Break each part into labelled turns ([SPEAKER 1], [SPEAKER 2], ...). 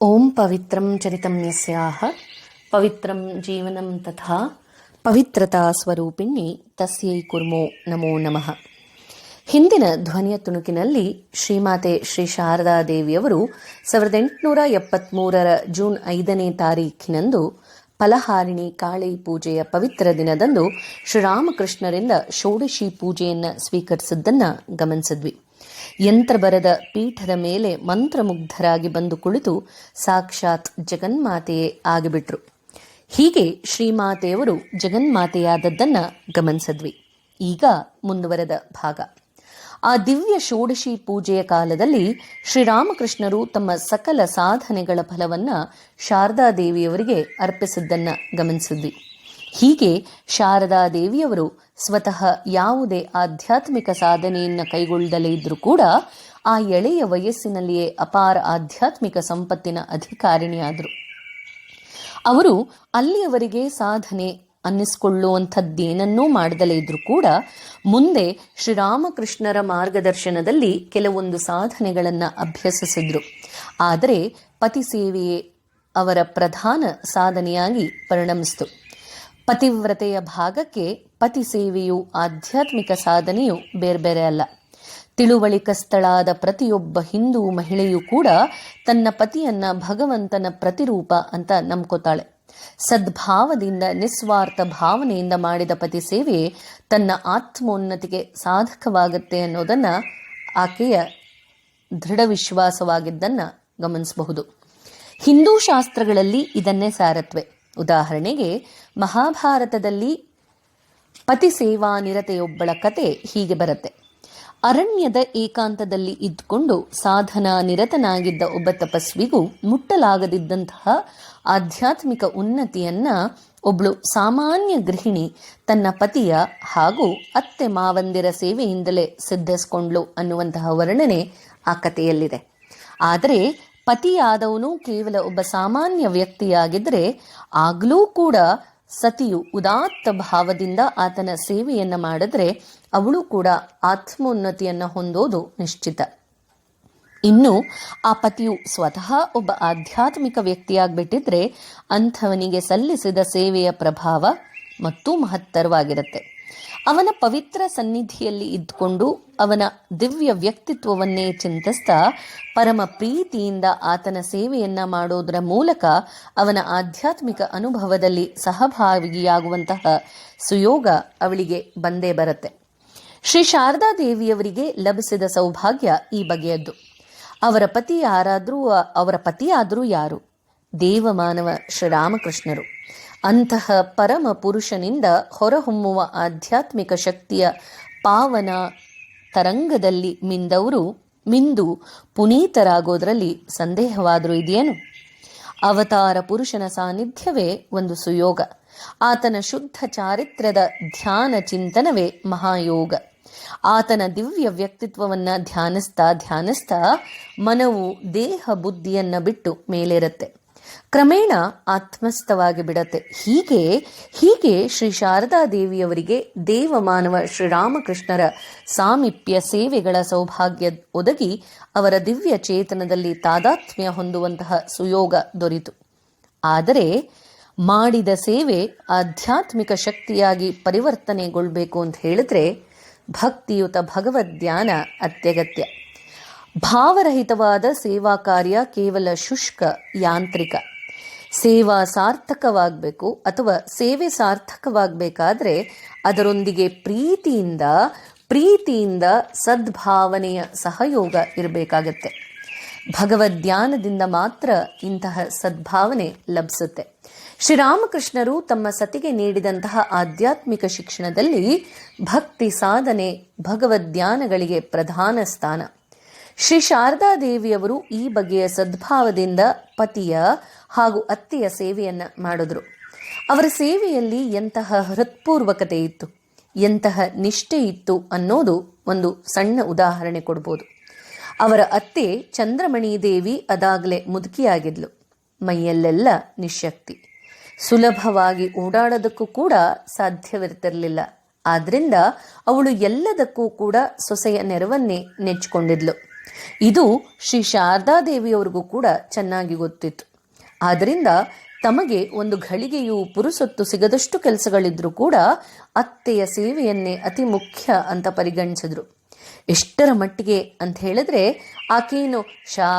[SPEAKER 1] ಓಂ ಪವಿತ್ರಂ ಚರಿತಂ ಯಸ್ಯಾಹ ಪವಿತ್ರಂ ಜೀವನಂ ತಥಾ ಪವಿತ್ರತಾ ಸ್ವರೂಪಿಣಿ ತಸ್ಯೈ ಕುರ್ಮೋ ನಮೋ ನಮಃ ಹಿಂದಿನ ಧ್ವನಿಯ ತುಣುಕಿನಲ್ಲಿ ಶ್ರೀಮಾತೆ ಶ್ರೀ ಶಾರದಾ ದೇವಿಯವರು ಸಾವಿರದ ಎಂಟುನೂರ ಎಪ್ಪತ್ಮೂರರ ಜೂನ್ ಐದನೇ ತಾರೀಖಿನಂದು ಫಲಹಾರಿಣಿ ಕಾಳಿ ಪೂಜೆಯ ಪವಿತ್ರ ದಿನದಂದು ಶ್ರೀರಾಮಕೃಷ್ಣರಿಂದ ಷೋಡಶಿ ಪೂಜೆಯನ್ನು ಸ್ವೀಕರಿಸಿದ್ದನ್ನು ಗಮನಿಸಿದ್ವಿ. ಯಂತ್ರ ಬರದ ಪೀಠದ ಮೇಲೆ ಮಂತ್ರಮುಗ್ಧರಾಗಿ ಬಂದು ಕುಳಿತು ಸಾಕ್ಷಾತ್ ಜಗನ್ಮಾತೆಯೇ ಆಗಿಬಿಟ್ರು. ಹೀಗೆ ಶ್ರೀಮಾತೆಯವರು ಜಗನ್ಮಾತೆಯಾದದ್ದನ್ನ ಗಮನಿಸಿದ್ವಿ. ಈಗ ಮುಂದುವರೆದ ಭಾಗ. ಆ ದಿವ್ಯ ಷೋಡಶಿ ಪೂಜೆಯ ಕಾಲದಲ್ಲಿ ಶ್ರೀರಾಮಕೃಷ್ಣರು ತಮ್ಮ ಸಕಲ ಸಾಧನೆಗಳ ಫಲವನ್ನ ಶಾರದಾದೇವಿಯವರಿಗೆ ಅರ್ಪಿಸಿದ್ದನ್ನ ಗಮನಿಸಿದ್ವಿ. ಹೀಗೆ ಶಾರದಾ ದೇವಿಯವರು ಸ್ವತಃ ಯಾವುದೇ ಆಧ್ಯಾತ್ಮಿಕ ಸಾಧನೆಯನ್ನು ಕೈಗೊಳ್ಳದಲೇ ಇದ್ರೂ ಕೂಡ ಆ ಎಳೆಯ ವಯಸ್ಸಿನಲ್ಲಿಯೇ ಅಪಾರ ಆಧ್ಯಾತ್ಮಿಕ ಸಂಪತ್ತಿನ ಅಧಿಕಾರಿಣಿಯಾದರು. ಅವರು ಅಲ್ಲಿಯವರಿಗೆ ಸಾಧನೆ ಅನ್ನಿಸ್ಕೊಳ್ಳುವಂಥದ್ದೇನನ್ನೂ ಮಾಡದಲೇ ಇದ್ರೂ ಕೂಡ ಮುಂದೆ ಶ್ರೀರಾಮಕೃಷ್ಣರ ಮಾರ್ಗದರ್ಶನದಲ್ಲಿ ಕೆಲವೊಂದು ಸಾಧನೆಗಳನ್ನು ಅಭ್ಯಸಿಸಿದ್ರು. ಆದರೆ ಪತಿ ಸೇವೆಯೇ ಅವರ ಪ್ರಧಾನ ಸಾಧನೆಯಾಗಿ ಪರಿಣಮಿಸಿತು. ಪತಿವ್ರತೆಯ ಭಾಗಕ್ಕೆ ಪತಿ ಸೇವೆಯು ಆಧ್ಯಾತ್ಮಿಕ ಸಾಧನೆಯು ಬೇರೆ ಅಲ್ಲ. ತಿಳುವಳಿಕಸ್ಥಳಾದ ಪ್ರತಿಯೊಬ್ಬ ಹಿಂದೂ ಮಹಿಳೆಯೂ ಕೂಡ ತನ್ನ ಪತಿಯನ್ನ ಭಗವಂತನ ಪ್ರತಿರೂಪ ಅಂತ ನಂಬ್ಕೋತಾಳೆ. ಸದ್ಭಾವದಿಂದ ನಿಸ್ವಾರ್ಥ ಭಾವನೆಯಿಂದ ಮಾಡಿದ ಪತಿ ಸೇವೆ ತನ್ನ ಆತ್ಮೋನ್ನತಿಗೆ ಸಾಧಕವಾಗುತ್ತೆ ಅನ್ನೋದನ್ನ ಆಕೆಯ ದೃಢ ವಿಶ್ವಾಸವಾಗಿದ್ದನ್ನ ಗಮನಿಸಬಹುದು. ಹಿಂದೂ ಶಾಸ್ತ್ರಗಳಲ್ಲಿ ಇದನ್ನೇ ಸಾರತ್ವೆ. ಉದಾಹರಣೆಗೆ, ಮಹಾಭಾರತದಲ್ಲಿ ಪತಿ ಸೇವಾ ನಿರತೆಯೊಬ್ಬಳ ಕತೆ ಹೀಗೆ ಬರುತ್ತೆ. ಅರಣ್ಯದ ಏಕಾಂತದಲ್ಲಿ ಇದ್ದುಕೊಂಡು ಸಾಧನ ನಿರತನಾಗಿದ್ದ ಒಬ್ಬ ತಪಸ್ವಿಗೂ ಮುಟ್ಟಲಾಗದಿದ್ದಂತಹ ಆಧ್ಯಾತ್ಮಿಕ ಉನ್ನತಿಯನ್ನ ಒಬ್ಳು ಸಾಮಾನ್ಯ ಗೃಹಿಣಿ ತನ್ನ ಪತಿಯ ಹಾಗೂ ಅತ್ತೆ ಮಾವಂದಿರ ಸೇವೆಯಿಂದಲೇ ಸಿದ್ಧಿಸ್ಕೊಂಡ್ಲು ಅನ್ನುವಂತಹ ವರ್ಣನೆ ಆ ಕಥೆಯಲ್ಲಿದೆ. ಆದರೆ ಪತಿಯಾದವನು ಕೇವಲ ಒಬ್ಬ ಸಾಮಾನ್ಯ ವ್ಯಕ್ತಿಯಾಗಿದ್ದರೆ ಆಗಲೂ ಕೂಡ ಸತಿಯು ಉದಾತ್ತ ಭಾವದಿಂದ ಆತನ ಸೇವೆಯನ್ನು ಮಾಡಿದ್ರೆ ಅವಳು ಕೂಡ ಆತ್ಮೋನ್ನತಿಯನ್ನು ಹೊಂದೋದು ನಿಶ್ಚಿತ. ಇನ್ನು ಆ ಪತಿಯು ಸ್ವತಃ ಒಬ್ಬ ಆಧ್ಯಾತ್ಮಿಕ ವ್ಯಕ್ತಿಯಾಗ್ಬಿಟ್ಟಿದ್ರೆ ಅಂಥವನಿಗೆ ಸಲ್ಲಿಸಿದ ಸೇವೆಯ ಪ್ರಭಾವ ಮತ್ತೂ ಮಹತ್ತರವಾಗಿರುತ್ತೆ. ಅವನ ಪವಿತ್ರ ಸನ್ನಿಧಿಯಲ್ಲಿ ಇದ್ದುಕೊಂಡು ಅವನ ದಿವ್ಯ ವ್ಯಕ್ತಿತ್ವವನ್ನೇ ಚಿಂತಿಸ್ತಾ ಪರಮ ಪ್ರೀತಿಯಿಂದ ಆತನ ಸೇವೆಯನ್ನ ಮಾಡೋದರ ಮೂಲಕ ಅವನ ಆಧ್ಯಾತ್ಮಿಕ ಅನುಭವದಲ್ಲಿ ಸಹಭಾಗಿಯಾಗುವಂತಹ ಸುಯೋಗ ಅವಳಿಗೆ ಬಂದೇ ಬರುತ್ತೆ. ಶ್ರೀ ಶಾರದಾ ದೇವಿಯವರಿಗೆ ಲಭಿಸಿದ ಸೌಭಾಗ್ಯ ಈ ಬಗೆಯದ್ದು. ಅವರ ಪತಿ ಯಾರಾದರೂ, ಅವರ ಪತಿಯಾದರೂ ಯಾರು? ದೇವಮಾನವ ಶ್ರೀರಾಮಕೃಷ್ಣರು. ಅಂತಹ ಪರಮ ಪುರುಷನಿಂದ ಹೊರಹೊಮ್ಮುವ ಆಧ್ಯಾತ್ಮಿಕ ಶಕ್ತಿಯ ಪಾವನ ತರಂಗದಲ್ಲಿ ಮಿಂದವರು ಮಿಂದು ಪುನೀತರಾಗೋದರಲ್ಲಿ ಸಂದೇಹವಾದರೂ ಇದೆಯೇನು? ಅವತಾರ ಪುರುಷನ ಸಾನ್ನಿಧ್ಯವೇ ಒಂದು ಸುಯೋಗ. ಆತನ ಶುದ್ಧ ಚಾರಿತ್ರ್ಯದ ಧ್ಯಾನ ಚಿಂತನವೇ ಮಹಾಯೋಗ. ಆತನ ದಿವ್ಯ ವ್ಯಕ್ತಿತ್ವವನ್ನ ಧ್ಯಾನಿಸ್ತಾ ಧ್ಯಾನಿಸ್ತಾ ಮನವು ದೇಹ ಬುದ್ಧಿಯನ್ನ ಬಿಟ್ಟು ಮೇಲೇರುತ್ತೆ. ಕ್ರಮೇಣ ಆತ್ಮಸ್ಥವಾಗಿ ಬಿಡತ್ತೆ. ಹೀಗೆ ಹೀಗೆ ಶ್ರೀ ಶಾರದಾ ದೇವಿಯವರಿಗೆ ದೇವಮಾನವ ಶ್ರೀರಾಮಕೃಷ್ಣರ ಸಾಮೀಪ್ಯ ಸೇವೆಗಳ ಸೌಭಾಗ್ಯ ಒದಗಿ ಅವರ ದಿವ್ಯ ಚೇತನದಲ್ಲಿ ತಾದಾತ್ಮ್ಯ ಹೊಂದುವಂತಹ ಸುಯೋಗ ದೊರೆತು. ಆದರೆ ಮಾಡಿದ ಸೇವೆ ಆಧ್ಯಾತ್ಮಿಕ ಶಕ್ತಿಯಾಗಿ ಪರಿವರ್ತನೆಗೊಳ್ಬೇಕು ಅಂತ ಹೇಳಿದ್ರೆ ಭಕ್ತಿಯುತ ಭಗವದ್ ಭಗವದ್ಧ್ಯಾನ ಅತ್ಯಗತ್ಯ. ಭಾವರಹಿತವಾದ ಸೇವಾ ಕಾರ್ಯ ಕೇವಲ ಶುಷ್ಕ, ಯಾಂತ್ರಿಕ. ಸೇವಾ ಸಾರ್ಥಕವಾಗಬೇಕು ಅಥವಾ ಸೇವೆ ಸಾರ್ಥಕವಾಗಬೇಕಾದ್ರೆ ಅದರೊಂದಿಗೆ ಪ್ರೀತಿಯಿಂದ ಪ್ರೀತಿಯಿಂದ ಸದ್ಭಾವನೆಯ ಸಹಯೋಗ ಇರಬೇಕಾಗತ್ತೆ. ಭಗವದ್ಧ್ಯಾನದಿಂದ ಮಾತ್ರ ಇಂತಹ ಸದ್ಭಾವನೆ ಲಭಿಸುತ್ತೆ. ಶ್ರೀರಾಮಕೃಷ್ಣರು ತಮ್ಮ ಸತಿಗೆ ನೀಡಿದಂತಹ ಆಧ್ಯಾತ್ಮಿಕ ಶಿಕ್ಷಣದಲ್ಲಿ ಭಕ್ತಿ ಸಾಧನೆ ಭಗವದ್ಧ್ಯಾನಗಳಿಗೆ ಪ್ರಧಾನ ಸ್ಥಾನ. ಶ್ರೀ ಶಾರದಾ ದೇವಿಯವರು ಈ ಬಗೆಯ ಸದ್ಭಾವದಿಂದ ಪತಿಯ ಹಾಗೂ ಅತ್ತೆಯ ಸೇವೆಯನ್ನು ಮಾಡಿದ್ರು. ಅವರ ಸೇವೆಯಲ್ಲಿ ಎಂತಹ ಹೃತ್ಪೂರ್ವಕತೆ ಇತ್ತು, ಎಂತಹ ನಿಷ್ಠೆ ಇತ್ತು ಅನ್ನೋದು ಒಂದು ಸಣ್ಣ ಉದಾಹರಣೆ ಕೊಡ್ಬೋದು. ಅವರ ಅತ್ತೆ ಚಂದ್ರಮಣಿ ದೇವಿ ಅದಾಗಲೇ ಮುದುಕಿಯಾಗಿದ್ಲು. ಮೈಯಲ್ಲೆಲ್ಲ ನಿಶಕ್ತಿ ಸುಲಭವಾಗಿ ಓಡಾಡೋದಕ್ಕೂ ಕೂಡ ಸಾಧ್ಯವಿರ್ತಿರಲಿಲ್ಲ. ಆದ್ರಿಂದ ಅವಳು ಎಲ್ಲದಕ್ಕೂ ಕೂಡ ಸೊಸೆಯ ನೆರವನ್ನೇ ನೆಚ್ಕೊಂಡಿದ್ಲು ಇದು ಶ್ರೀ ಶಾರದಾದೇವಿಯವರಿಗೂ ಕೂಡ ಚೆನ್ನಾಗಿ ಗೊತ್ತಿತ್ತು. ಆದ್ದರಿಂದ ತಮಗೆ ಒಂದು ಘಳಿಗೆಯು ಪುರುಸೊತ್ತು ಸಿಗದಷ್ಟು ಕೆಲಸಗಳಿದ್ರೂ ಕೂಡ ಅತ್ತೆಯ ಸೇವೆಯನ್ನೇ ಅತಿ ಮುಖ್ಯ ಅಂತ ಪರಿಗಣಿಸಿದ್ರು. ಎಷ್ಟರ ಮಟ್ಟಿಗೆ ಅಂತ ಹೇಳಿದ್ರೆ ಆಕೆಯನ್ನು ಶಾ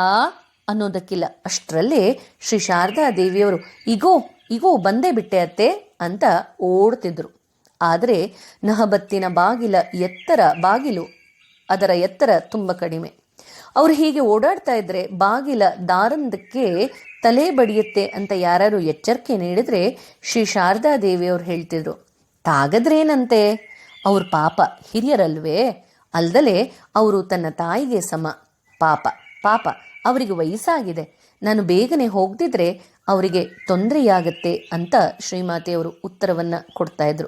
[SPEAKER 1] ಅನ್ನೋದಕ್ಕಿಲ್ಲ. ಅಷ್ಟರಲ್ಲೇ ಶ್ರೀ ಶಾರದಾ ದೇವಿಯವರು ಇಗೋ ಇಗೋ ಬಂದೇ ಬಿಟ್ಟೆ ಅತ್ತೆ ಅಂತ ಓಡ್ತಿದ್ರು. ಆದರೆ ನಹಬತ್ತಿನ ಬಾಗಿಲ ಎತ್ತರ, ಬಾಗಿಲು ಅದರ ಎತ್ತರ ತುಂಬ ಕಡಿಮೆ. ಅವ್ರು ಹೀಗೆ ಓಡಾಡ್ತಾ ಇದ್ರೆ ಬಾಗಿಲ ದಾರಂದಕ್ಕೆ ತಲೆ ಬಡಿಯುತ್ತೆ ಅಂತ ಯಾರು ಎಚ್ಚರಿಕೆ ನೀಡಿದ್ರೆ ಶ್ರೀ ಶಾರದಾ ದೇವಿಯವ್ರು ಹೇಳ್ತಿದ್ರು. ತಾಗದ್ರೇನಂತೆ? ಅವ್ರ ಪಾಪ ಹಿರಿಯರಲ್ವೇ? ಅಲ್ದಲೆ ಅವರು ತನ್ನ ತಾಯಿಗೆ ಸಮ. ಪಾಪ ಪಾಪ, ಅವರಿಗೆ ವಯಸ್ಸಾಗಿದೆ. ನಾನು ಬೇಗನೆ ಹೋಗದಿದ್ರೆ ಅವರಿಗೆ ತೊಂದರೆಯಾಗತ್ತೆ ಅಂತ ಶ್ರೀಮಾತೆಯವರು ಉತ್ತರವನ್ನು ಕೊಡ್ತಾ ಇದ್ರು.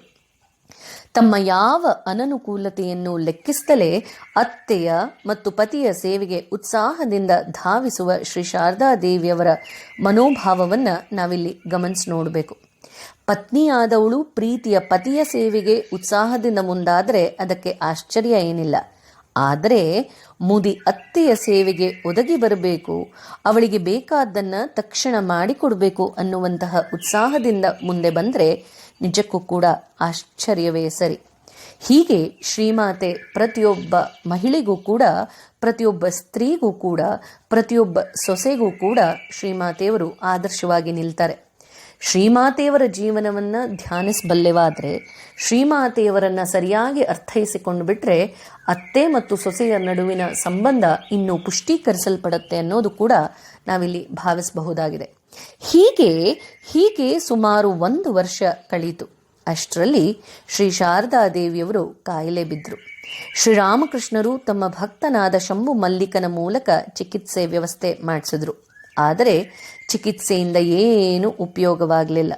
[SPEAKER 1] ತಮ್ಮ ಯಾವ ಅನನುಕೂಲತೆಯನ್ನು ಲೆಕ್ಕಿಸದಲೇ ಅತ್ತೆಯ ಮತ್ತು ಪತಿಯ ಸೇವೆಗೆ ಉತ್ಸಾಹದಿಂದ ಧಾವಿಸುವ ಶ್ರೀ ಶಾರದಾ ದೇವಿಯವರ ಮನೋಭಾವವನ್ನು ನಾವಿಲ್ಲಿ ಗಮನಿಸಿ ನೋಡಬೇಕು. ಪತ್ನಿಯಾದವಳು ಪ್ರೀತಿಯ ಪತಿಯ ಸೇವೆಗೆ ಉತ್ಸಾಹದಿಂದ ಮುಂದಾದರೆ ಅದಕ್ಕೆ ಆಶ್ಚರ್ಯ ಏನಿಲ್ಲ. ಆದರೆ ಮುದಿ ಅತ್ತೆಯ ಸೇವೆಗೆ ಒದಗಿ ಬರಬೇಕು, ಅವಳಿಗೆ ಬೇಕಾದ್ದನ್ನು ತಕ್ಷಣ ಮಾಡಿಕೊಡಬೇಕು ಅನ್ನುವಂತಹ ಉತ್ಸಾಹದಿಂದ ಮುಂದೆ ಬಂದರೆ ನಿಜಕ್ಕೂ ಕೂಡ ಆಶ್ಚರ್ಯವೇ ಸರಿ. ಹೀಗೆ ಶ್ರೀಮಾತೆ ಪ್ರತಿಯೊಬ್ಬ ಮಹಿಳೆಗೂ ಕೂಡ, ಪ್ರತಿಯೊಬ್ಬ ಸ್ತ್ರೀಗೂ ಕೂಡ, ಪ್ರತಿಯೊಬ್ಬ ಸೊಸೆಗೂ ಕೂಡ ಶ್ರೀಮಾತೆಯವರು ಆದರ್ಶವಾಗಿ ನಿಲ್ತಾರೆ. ಶ್ರೀಮಾತೆಯವರ ಜೀವನವನ್ನು ಧ್ಯಾನಿಸಬಲ್ಲೆವಾದರೆ ಶ್ರೀಮಾತೆಯವರನ್ನು ಸರಿಯಾಗಿ ಅರ್ಥೈಸಿಕೊಂಡು ಬಿಟ್ಟರೆ ಅತ್ತೆ ಮತ್ತು ಸೊಸೆಯ ನಡುವಿನ ಸಂಬಂಧ ಇನ್ನೂ ಪುಷ್ಟೀಕರಿಸಲ್ಪಡುತ್ತೆ ಅನ್ನೋದು ಕೂಡ ನಾವಿಲ್ಲಿ ಭಾವಿಸಬಹುದಾಗಿದೆ. ಹೀಗೆ ಹೀಗೆ ಸುಮಾರು ಒಂದು ವರ್ಷ ಕಳೀತು. ಅಷ್ಟರಲ್ಲಿ ಶ್ರೀ ಶಾರದಾ ದೇವಿಯವರು ಕಾಯಿಲೆ ಬಿದ್ದರು ಶ್ರೀರಾಮಕೃಷ್ಣರು ತಮ್ಮ ಭಕ್ತನಾದ ಶಂಭು ಮಲ್ಲಿಕನ ಮೂಲಕ ಚಿಕಿತ್ಸೆ ವ್ಯವಸ್ಥೆ ಮಾಡಿಸಿದ್ರು. ಆದರೆ ಚಿಕಿತ್ಸೆಯಿಂದ ಏನು ಉಪಯೋಗವಾಗಲಿಲ್ಲ.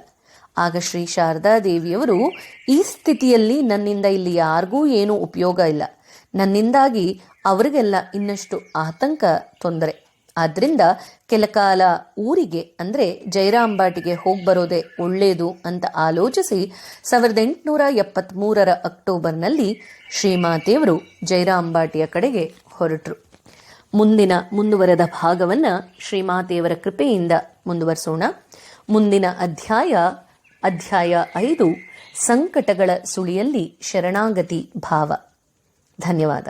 [SPEAKER 1] ಆಗ ಶ್ರೀ ಶಾರದಾ ದೇವಿಯವರು ಈ ಸ್ಥಿತಿಯಲ್ಲಿ ನನ್ನಿಂದ ಇಲ್ಲಿ ಯಾರಿಗೂ ಏನೂ ಉಪಯೋಗ ಇಲ್ಲ. ನನ್ನಿಂದಾಗಿ ಅವರಿಗೆಲ್ಲ ಇನ್ನಷ್ಟು ಆತಂಕ, ತೊಂದರೆ. ಆದ್ದರಿಂದ ಕೆಲಕಾಲ ಊರಿಗೆ, ಅಂದರೆ ಜೈರಾಂಬಾಟಿಗೆ ಹೋಗಿ ಬರೋದೇ ಒಳ್ಳೆಯದು ಅಂತ ಆಲೋಚಿಸಿ ಸಾವಿರದ ಎಂಟುನೂರ ಎಪ್ಪತ್ತ್ಮೂರರ ಅಕ್ಟೋಬರ್ನಲ್ಲಿ ಶ್ರೀಮಾತೆಯವರು ಜೈರಾಂಬಾಟಿಯ ಕಡೆಗೆ ಹೊರಟರು. ಮುಂದಿನ ಮುಂದುವರೆದ ಭಾಗವನ್ನು ಶ್ರೀಮಾತೆಯವರ ಕೃಪೆಯಿಂದ ಮುಂದುವರಿಸೋಣ. ಮುಂದಿನ ಅಧ್ಯಾಯ ಅಧ್ಯಾಯ ಐದು, ಸಂಕಟಗಳ ಸುಳಿಯಲ್ಲಿ ಶರಣಾಗತಿ ಭಾವ. ಧನ್ಯವಾದ.